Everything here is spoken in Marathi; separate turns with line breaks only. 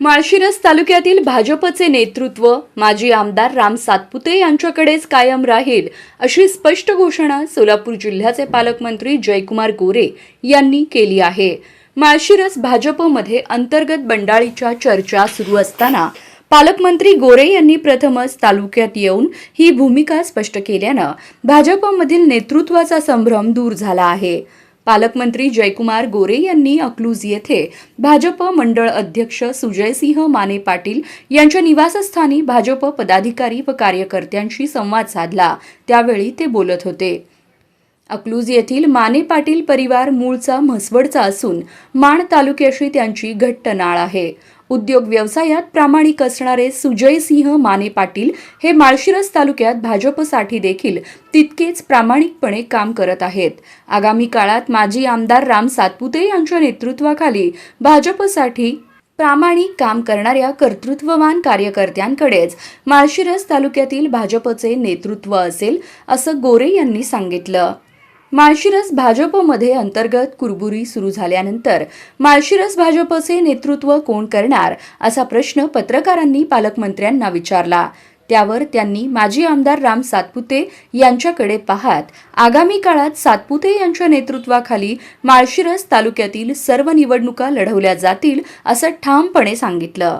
माळशिरस तालुक्यातील भाजपचे नेतृत्व माजी आमदार राम सातपुते यांच्याकडेच कायम राहील अशी स्पष्ट घोषणा सोलापूर जिल्ह्याचे पालकमंत्री जयकुमार गोरे यांनी केली आहे. माळशिरस भाजपमध्ये अंतर्गत बंडाळीच्या चर्चा सुरू असताना पालकमंत्री गोरे यांनी प्रथमच तालुक्यात येऊन ही भूमिका स्पष्ट केल्यानं भाजपमधील नेतृत्वाचा संभ्रम दूर झाला आहे. पालकमंत्री जयकुमार गोरे यांनी अकलूज येथे भाजप मंडळ अध्यक्ष सुजयसिंह माने पाटील यांच्या निवासस्थानी भाजप पदाधिकारी व कार्यकर्त्यांशी संवाद साधला. त्यावेळी ते बोलत होते. अकलूज येथील माने पाटील परिवार मूळचा म्हसवडचा असून माण तालुक्याशी त्यांची घट्ट नाळ आहे. उद्योग व्यवसायात प्रामाणिक असणारे सुजयसिंह माने पाटील हे माळशिरस तालुक्यात भाजपसाठी देखील तितकेच प्रामाणिकपणे काम करत आहेत. आगामी काळात माजी आमदार राम सातपुते यांच्या नेतृत्वाखाली भाजपसाठी प्रामाणिक काम करणाऱ्या कर्तृत्ववान कार्यकर्त्यांकडेच माळशिरस तालुक्यातील भाजपचे नेतृत्व असेल असं गोरे यांनी सांगितलं. माळशिरस भाजपमध्ये अंतर्गत कुरबुरी सुरू झाल्यानंतर माळशिरस भाजपचे नेतृत्व कोण करणार असा प्रश्न पत्रकारांनी पालकमंत्र्यांना विचारला. त्यावर त्यांनी माजी आमदार राम सातपुते यांच्याकडे पाहत आगामी काळात सातपुते यांच्या नेतृत्वाखाली माळशिरस तालुक्यातील सर्व निवडणुका लढवल्या जातील असं ठामपणे सांगितलं.